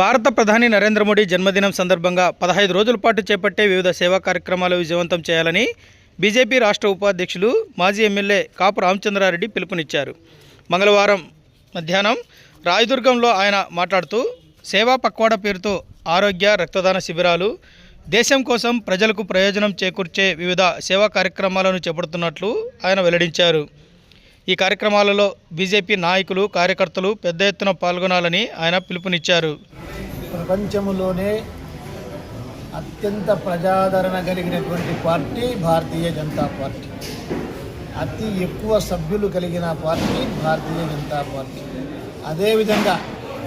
భారత ప్రధాని నరేంద్ర మోడీ జన్మదినం సందర్భంగా పదహైదు రోజుల పాటు చేపట్టే వివిధ సేవా కార్యక్రమాలు విజయవంతం చేయాలని బీజేపీ రాష్ట్ర ఉపాధ్యక్షులు మాజీ ఎమ్మెల్యే కాపు రామచంద్రారెడ్డి పిలుపునిచ్చారు. మంగళవారం మధ్యాహ్నం రాయదుర్గంలో ఆయన మాట్లాడుతూ సేవా పక్వాడ పేరుతో ఆరోగ్య రక్తదాన శిబిరాలు దేశం కోసం ప్రజలకు ప్రయోజనం చేకూర్చే వివిధ సేవా కార్యక్రమాలను చేపడుతున్నట్లు ఆయన వెల్లడించారు. ఈ కార్యక్రమాలలో బీజేపీ నాయకులు కార్యకర్తలు పెద్ద ఎత్తున పాల్గొనాలని ఆయన పిలుపునిచ్చారు. ప్రపంచంలోనే అత్యంత ప్రజాదరణ కలిగినటువంటి పార్టీ భారతీయ జనతా పార్టీ. అతి ఎక్కువ సభ్యులు కలిగిన పార్టీ భారతీయ జనతా పార్టీ. అదేవిధంగా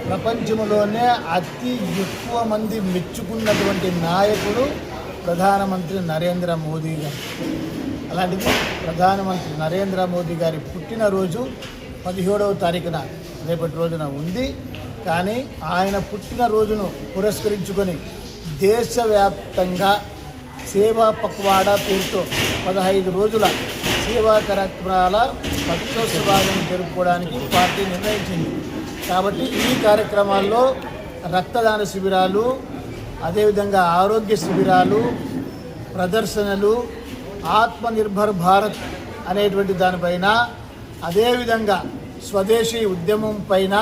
ప్రపంచంలోనే అతి ఎక్కువ మంది మెచ్చుకున్నటువంటి నాయకుడు ప్రధానమంత్రి నరేంద్ర మోదీ గారు. అలాంటిది ప్రధానమంత్రి నరేంద్ర మోదీ గారి పుట్టినరోజు పదిహేడవ తారీఖున రేపటి రోజున ఉంది. కానీ ఆయన పుట్టినరోజును పురస్కరించుకొని దేశవ్యాప్తంగా సేవా పక్వాడా పేరుతో పదహైదు రోజుల సేవా కార్యక్రమాల పక్షోత్సవాలను జరుపుకోవడానికి పార్టీ నిర్ణయించింది. కాబట్టి ఈ కార్యక్రమాల్లో రక్తదాన శిబిరాలు అదేవిధంగా ఆరోగ్య శిబిరాలు ప్రదర్శనలు ఆత్మనిర్భర్ భారత్ అనేటువంటి దానిపైన అదేవిధంగా స్వదేశీ ఉద్యమం పైన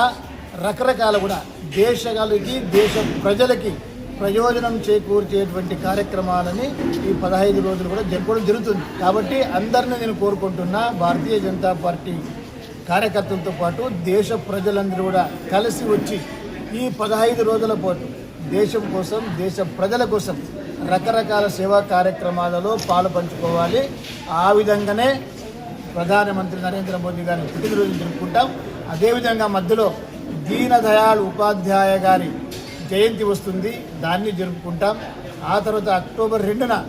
రకరకాల కూడా దేశాలకి దేశ ప్రజలకి ప్రయోజనం చేకూర్చేటువంటి కార్యక్రమాలని ఈ పదహైదు రోజులు కూడా జరుపుకోవడం జరుగుతుంది. కాబట్టి అందరిని నేను కోరుకుంటున్నా భారతీయ జనతా పార్టీ కార్యకర్తలతో పాటు దేశ ప్రజలందరూ కూడా కలిసి వచ్చి ఈ పదహైదు రోజుల పాటు దేశం కోసం దేశ ప్రజల కోసం రకరకాల సేవా కార్యక్రమాలలో పాలు పంచుకోవాలి. ఆ విధంగానే ప్రధానమంత్రి నరేంద్ర మోదీ గారిని పుట్టినరోజు జరుపుకుంటాం. అదేవిధంగా మధ్యలో దీన దయాళ్ ఉపాధ్యాయ గారి జయంతి వస్తుంది. దాన్ని జరుపుకుంటాం. ఆ తర్వాత అక్టోబర్ రెండున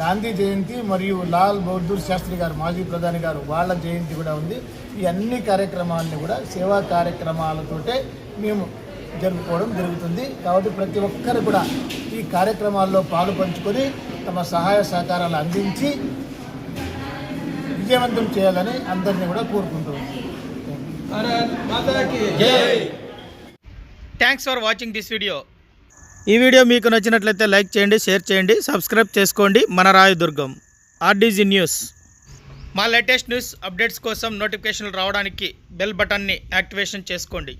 గాంధీ జయంతి మరియు లాల్ బహదూర్ శాస్త్రి గారు మాజీ ప్రధాని గారు వాళ్ళ జయంతి కూడా ఉంది. ఈ అన్ని కార్యక్రమాలని కూడా సేవా కార్యక్రమాలతోటే మేము జరుపుకోవడం జరుగుతుంది. కాబట్టి ప్రతి ఒక్కరు కూడా ఈ కార్యక్రమాల్లో పాలు పంచుకొని తమ సహాయ సహకారాలు అందించి విజయవంతం చేయాలని అందరినీ కూడా కోరుకుంటున్నాం thanks for watching this video ఈ వీడియో మీకు నచ్చినట్లయితే లైక్ చేయండి షేర్ చేయండి సబ్స్క్రైబ్ చేసుకోండి. మన రాయదుర్గం ఆర్డీజీ న్యూస్ మా లేటెస్ట్ న్యూస్ అప్డేట్స్ కోసం నోటిఫికేషన్లు రావడానికి బెల్ బటన్ని యాక్టివేషన్ చేసుకోండి.